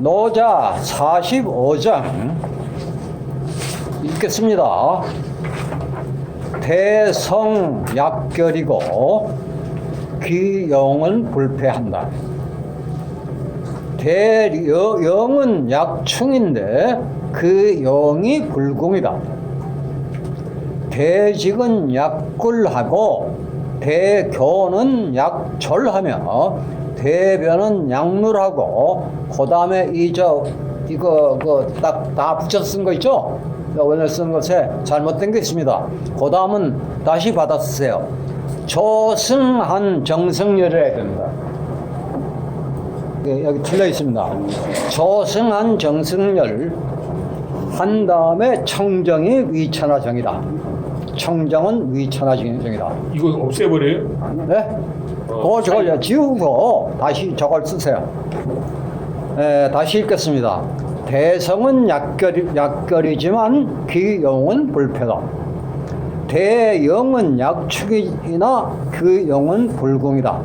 노자 45장 읽겠습니다. 대성약결이고 귀영은 불패한다. 대영은 약충인데 그 영이 불궁이다. 대직은 약굴하고 대교는 약절하며 대변은 약률하고 그 다음에 이 저 이거 그딱 다 붙여 쓴 거 있죠? 오늘 쓴 것에 잘못된 게 있습니다. 그 다음은 다시 받아 쓰세요. 조승한 정승열을 해야 됩니다. 예, 여기 틀려 있습니다. 조승한 정승열 한 다음에 청정이 위천하정이다. 청정은 위천하정이다. 이거 없애버려요? 네? 그거 저걸 지우고 다시 저걸 쓰세요. 에, 다시 읽겠습니다. 대성은 약결이, 약결이지만 기용은 불패다. 대영은 약축이나 그 영은 불궁이다.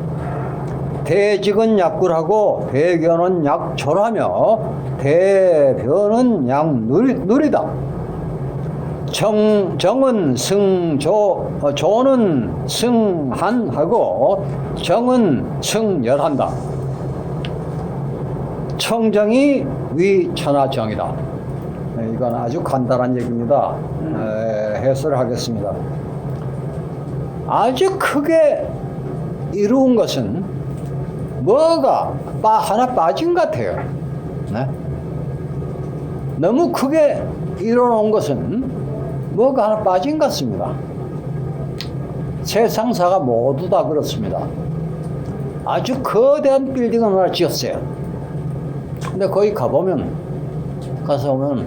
대직은 약굴하고 대견은 약절하며 대변은 약누리다. 정, 정은 승조, 어, 조는 승한하고 정은 승열한다. 청정이 위천하정이다. 네, 이건 아주 간단한 얘기입니다. 에, 해설을 하겠습니다. 아주 크게 이루은 것은 뭐가 빠, 하나 빠진 것 같아요. 네? 너무 크게 이뤄놓은 것은 뭐가 하나 빠진 것 같습니다. 세상사가 모두 다 그렇습니다. 아주 거대한 빌딩을 하나 지었어요. 근데 거기 가보면, 가서 보면,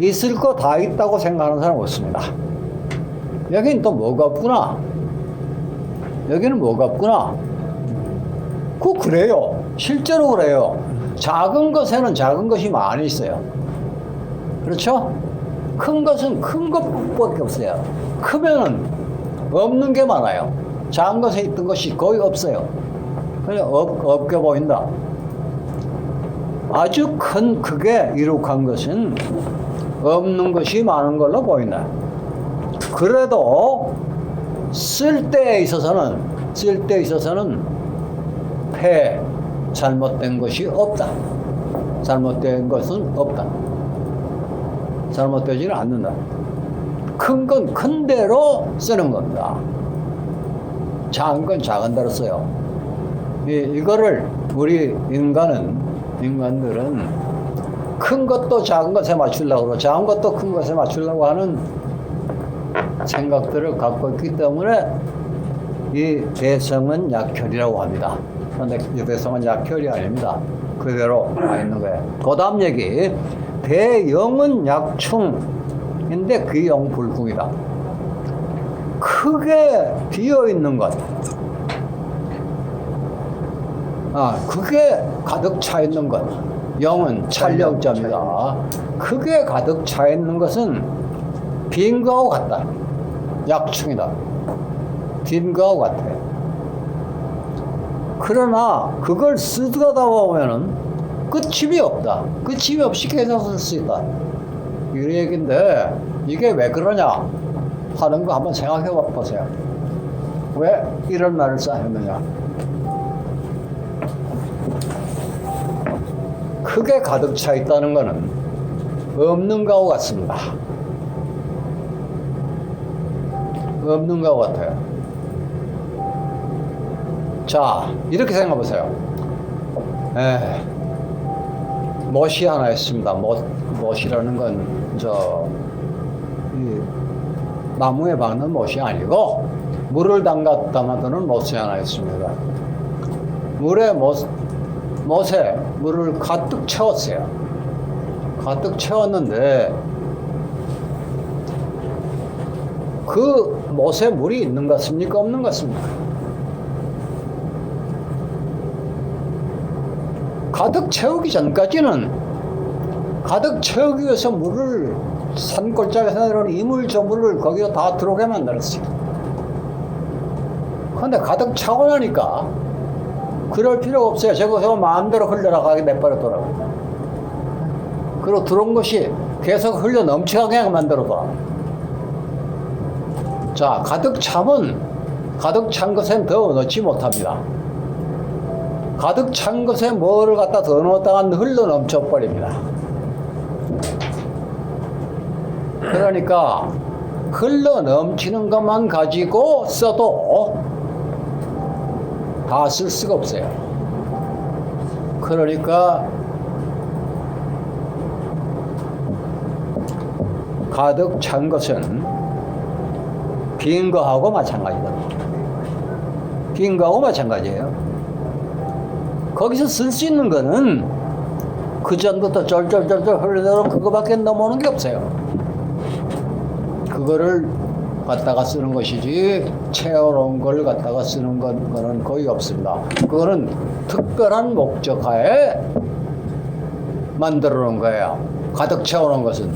있을 거 다 있다고 생각하는 사람 없습니다. 여기는 또 뭐가 없구나. 여기는 뭐가 없구나. 그 그래요. 실제로 그래요. 작은 것에는 작은 것이 많이 있어요. 그렇죠? 큰 것은 큰 것밖에 없어요. 크면은 없는 게 많아요. 작은 것에 있던 것이 거의 없어요. 그냥 없, 없게 보인다. 아주 큰 크게 이룩한 것은 없는 것이 많은 걸로 보인다. 그래도 쓸 때에 있어서는 쓸 때에 있어서는 폐 잘못된 것이 없다. 잘못된 것은 없다. 잘못되지는 않는다. 큰 건 큰 대로 쓰는 겁니다. 작은 건 작은 대로 써요. 이, 이거를 우리 인간은, 인간들은 큰 것도 작은 것에 맞추려고 그러고 작은 것도 큰 것에 맞추려고 하는 생각들을 갖고 있기 때문에 이 대성은 약혈이라고 합니다. 그런데 이 대성은 약혈이 아닙니다. 그대로 와 있는 거예요. 그 다음 얘기. 대영은 약충인데 그영 불궁이다. 크게 비어 있는 것. 아, 그게 가득 차 있는 것. 영은 찰력점이다. 크게 가득 차 있는 것은 빈 거하고 같다. 약충이다. 빈 거하고 같아. 그러나 그걸 쓰다가 보면은 끝임이 없다. 끝임이 없이 계속 쓸 수 있다. 이 얘기인데 이게 왜 그러냐 하는 거 한번 생각해 보세요. 왜 이런 말을 써했느냐? 크게 가득 차 있다는 것은 없는 거하고 같습니다. 없는 거하고 같아요. 자, 이렇게 생각해 보세요. 에, 못이 하나 있습니다. 못, 못이라는 건, 저, 이, 나무에 박는 못이 아니고, 물을 담갔다 만드는 못이 하나 있습니다. 물에 못, 못에 물을 가득 채웠어요. 가득 채웠는데, 그 못에 물이 있는 것 같습니까? 없는 것 같습니까? 가득 채우기 전까지는 가득 채우기 위해서 물을 산골짜기에서 내려오는 이물 저물을 거기에 다 들어오게 만들었어요. 그런데 가득 차고 나니까 그럴 필요가 없어요. 저거 저거 마음대로 흘러나가게 내버려두라고. 그리고 들어온 것이 계속 흘러 넘쳐가게 만들어둬. 자, 가득 차면 가득 찬 것엔 더 넣지 못합니다. 가득 찬 것에 뭐를 갖다 더 넣었다가 흘러 넘쳐 버립니다. 그러니까 흘러 넘치는 것만 가지고 써도 다 쓸 수가 없어요. 그러니까 가득 찬 것은 빈 거하고 마찬가지다. 빈 거하고 마찬가지예요. 거기서 쓸 수 있는 거는 그 전부터 쫄쫄쫄쫄 흐르도록 그거밖에 넘어오는 게 없어요. 그거를 갖다가 쓰는 것이지 채워놓은 걸 갖다가 쓰는 건, 거는 거의 없습니다. 그거는 특별한 목적하에 만들어 놓은 거예요. 가득 채워놓은 것은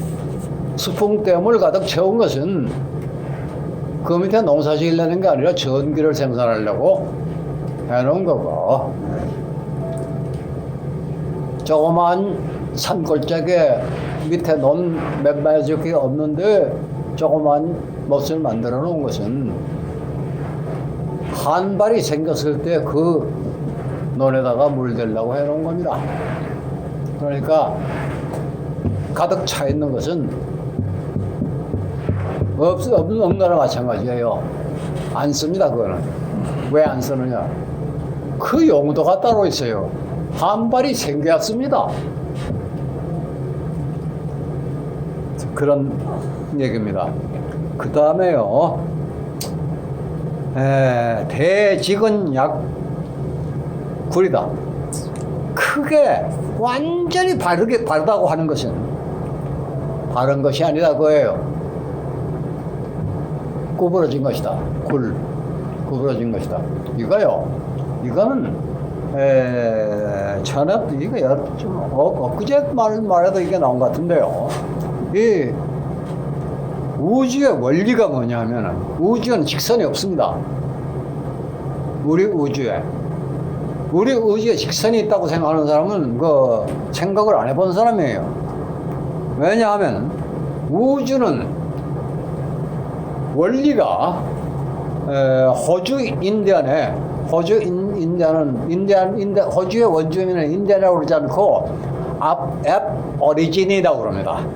수풍댐을 가득 채운 것은 그 밑에 농사 지으려는 게 아니라 전기를 생산하려고 해놓은 거고 조그만 산골짜기에 밑에 논 몇 마리밖에 없는데 조그만 못을 만들어 놓은 것은 한 발이 생겼을 때 그 논에다가 물 대려고 해 놓은 겁니다. 그러니까 가득 차 있는 것은 없, 없는 거나 마찬가지예요. 안 씁니다, 그거는. 왜 안 쓰느냐? 그 용도가 따로 있어요. 한 발이 생겼습니다. 그런 얘기입니다. 그 다음에요. 에, 대직은 약 구리다. 크게 완전히 바르게 바르다고 하는 것은 바른 것이 아니라 그예요. 구부러진 것이다. 굴 구부러진 것이다. 이거요. 이거는 에, 전에 이거 여- 좀 어, 엊그제 말 말해도 이게 나온 것 같은데요. 이 우주의 원리가 뭐냐면은 우주는 직선이 없습니다. 우리 우주에 우리 우주에 직선이 있다고 생각하는 사람은 그 생각을 안 해본 사람이에요. 왜냐하면 우주는 원리가 에, 호주 인디안에 호주 인, 인디안은 인디안 인디 호주의 원주민은 인디안이라고 그러지 않고 앞앱 오리진이라고 그럽니다.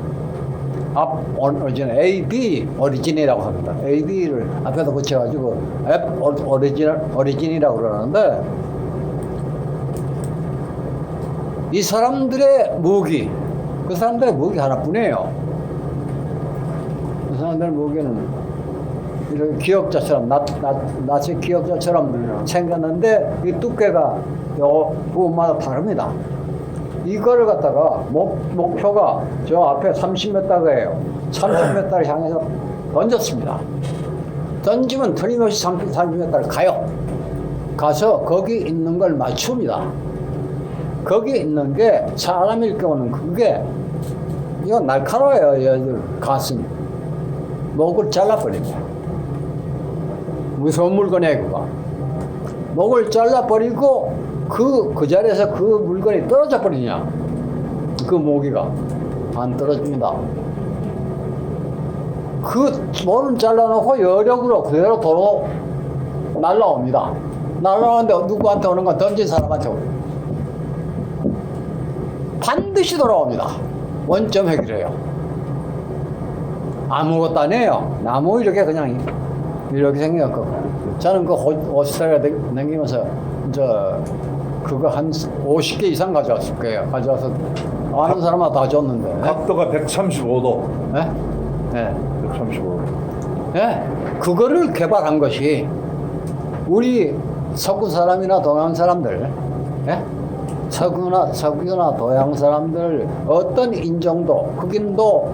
앞 오리진 A B 오리진이라고 합니다. A B를 앞에다 붙여가지고 앱 오리진 오리진이라고 그러는데 이 사람들의 무기 그 사람들의 무기 하나뿐이에요. 그 사람들의 무기는 이렇게 기억자처럼 낫, 낫, 낫의 기억자처럼 생겼는데 이 두께가 요 부분마다 다릅니다. 이거를 갖다가 목, 목표가 저 앞에 30m가예요. 30m를 향해서 던졌습니다. 던지면 틀림없이 30, 30m를 가요. 가서 거기 있는 걸 맞춥니다. 거기 있는 게 사람일 경우는 그게 이거 날카로워요. 얘들 가슴 목을 잘라버립니다. 무서운 물건이에요, 그거. 목을 잘라버리고 그, 그 자리에서 그 물건이 떨어져 버리냐. 그 모기가. 안 떨어집니다. 그 mol을 잘라놓고 여력으로 그대로 도로 날라옵니다. 날라오는데 누구한테 오는 건 던진 사람한테 오는 반드시 돌아옵니다. 원점 핵이래요. 아무것도 아니에요. 나무 이렇게 그냥 이렇게 생겼고. 저는 그 호- 오스트레일리아 댕- 댕기면서 저 그거 한 50개 이상 가져왔을 거예요. 가져와서 아는 사람마다 다 줬는데. 각도가 135도. 예? 예. 135도. 예, 그거를 개발한 것이 우리 서구 사람이나 동양 사람들, 예? 서구나 서구나 동양 사람들 어떤 인종도 흑인도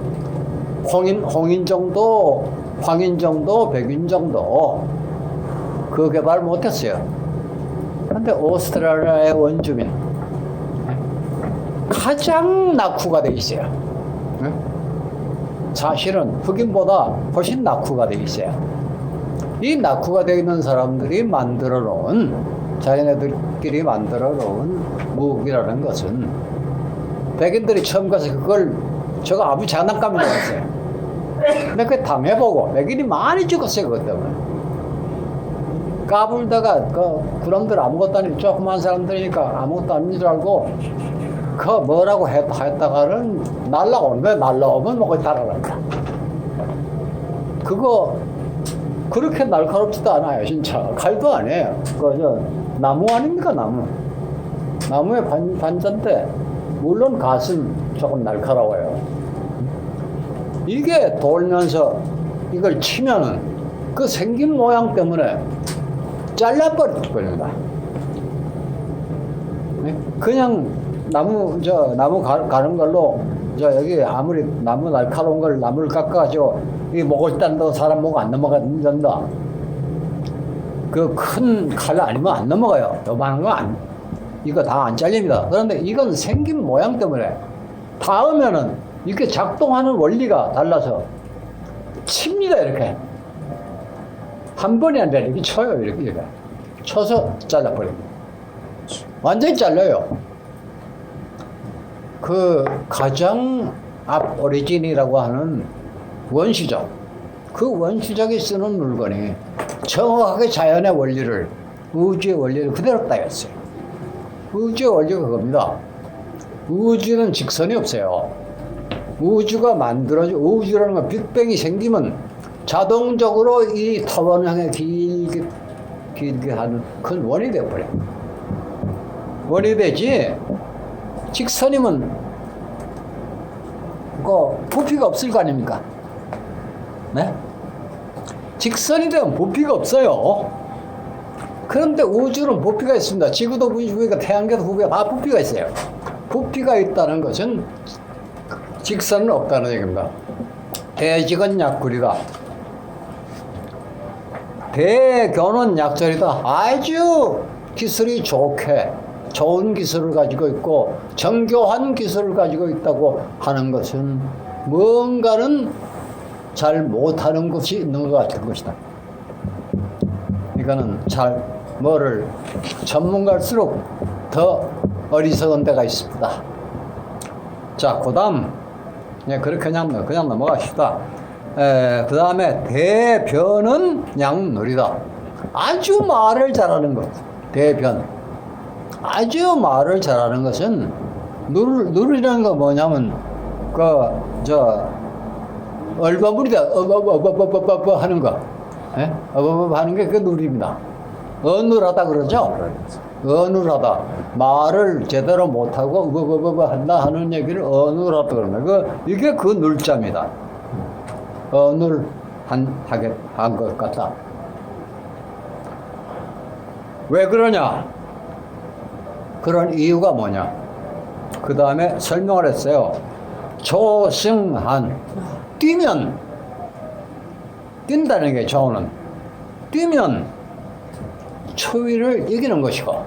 홍인 홍인종도 황인종도 백인종도 그 개발 못했어요. 그런데 오스트레일리아의 원주민 예? 가장 낙후가 돼 있어요. 예? 사실은 흑인보다 훨씬 낙후가 되어 있어요. 이 낙후가 되어 있는 사람들이 만들어 놓은 자기네들끼리 만들어 놓은 무기라는 것은 백인들이 처음 가서 그걸 저거 아무 장난감이라고 했어요. 근데 그 당해보고 백인이 많이 죽었어요 그것 때문에. 까불다가 그 그놈들 아무것도 아닌 조그만 사람들이니까 아무것도 아닌 줄 알고 그 뭐라고 했, 했다가는 날라오는 거야 날라오면 뭐가 달아납니다. 그거 그렇게 날카롭지도 않아요 진짜 칼도 아니에요. 그저 나무 아닙니까 나무. 나무의 반, 반자인데 물론 가슴 조금 날카로워요. 이게 돌면서 이걸 치면은 그 생긴 모양 때문에 잘라버립니다. 네? 그냥 나무 저 나무 가, 가는 걸로 저 여기 아무리 나무 날카로운 걸 나무를 깎아가지고 이 목을 딴다고 사람 목 안 넘어간다. 그 큰 칼 아니면 안 넘어가요. 요만한 거 안, 이거 다 안 잘립니다. 그런데 이건 생긴 모양 때문에 닿으면은 이렇게 작동하는 원리가 달라서 칩니다 이렇게 한 번이 아니라 이렇게 쳐요 이렇게 이렇게 쳐서 잘라버립니다. 완전히 잘라요. 그 가장 앞 오리진이라고 하는 원시적 그 원시적이 쓰는 물건이 정확하게 자연의 원리를 우주의 원리를 그대로 따였어요. 우주의 원리가 그겁니다. 우주는 직선이 없어요. 우주가 만들어져 우주라는 건 빅뱅이 생기면 자동적으로 이 타원 향해 길게 길게 하는 큰 원이 되어버려. 원이 되지 직선이면 그 부피가 없을 거 아닙니까? 네? 직선이 되면 부피가 없어요. 그런데 우주는 부피가 있습니다. 지구도 부피가 태양계도 부피가 다 부피가 있어요. 부피가 있다는 것은 직선은 없다는 얘기입니다. 대직은 약구리다. 대견은 약절이다. 아주 기술이 좋게 좋은 기술을 가지고 있고 정교한 기술을 가지고 있다고 하는 것은 뭔가는 잘 못하는 것이 있는 것 같은 것이다. 이거는 잘 뭐를 전문가일수록 더 어리석은 데가 있습니다. 자, 그 다음, 예, 그렇게 그냥, 넘- 그냥 넘어가시다. 그 다음에 대변은 양놀이다. 아주 말을 잘하는 것. 대변. 아주 말을 잘하는 것은 누를, 누르라는 거 뭐냐면, 그, 저, 얼버무리다. 어버버버버버버 하는 거. 예? 어버버버 하는 게 그 누리입니다. 어눌하다 그러죠? 어눌하다. 말을 제대로 못하고 어버버버 한다 하는 얘기를 어눌하다 그러는 그 이게 그 눌자입니다. 어눌 한 하게 한 것 같다. 왜 그러냐? 그런 이유가 뭐냐? 그 다음에 설명을 했어요. 조승한 뛰면 뛴다는 게 조는 뛰면 추위를 이기는 것이고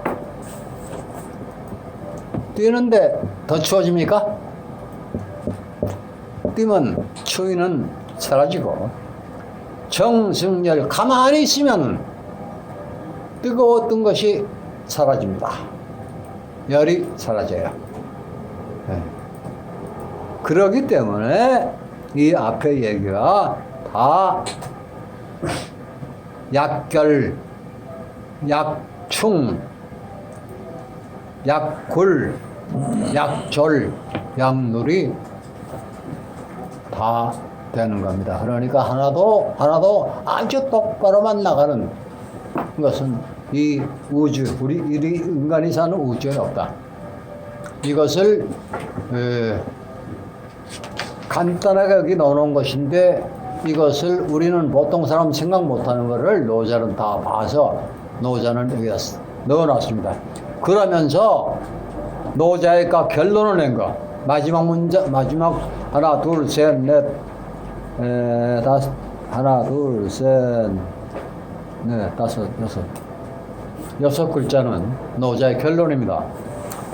뛰는데 더 추워집니까? 뛰면 추위는 사라지고 정승열 가만히 있으면 뜨거웠던 것이 사라집니다. 열이 사라져요. 예. 그러기 때문에 이 앞에 얘기가 다 약결, 약충, 약굴, 약졸, 약놀이 다 되는 겁니다. 그러니까 하나도 하나도 아주 똑바로만 나가는 것은 이 우주, 우리 인간이 사는 우주에 없다. 이것을 에, 간단하게 여기 넣어놓은 것인데 이것을 우리는 보통 사람 생각 못하는 것을 노자는 다 봐서 노자는 여기다 쓰- 넣어놨습니다. 그러면서 노자의가 결론을 낸 거. 마지막 문자 마지막 하나 둘 셋넷 다섯 하나 둘 셋 넷 다섯 여섯 여섯 글자는 노자의 결론입니다.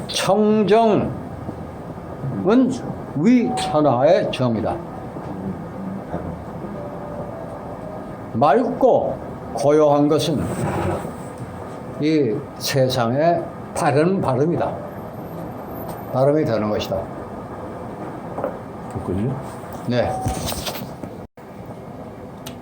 청정은 위천하의 정이다. 맑고 고요한 것은 이 세상의 바른 발음이다. 발음이 되는 것이다. 그지? 네.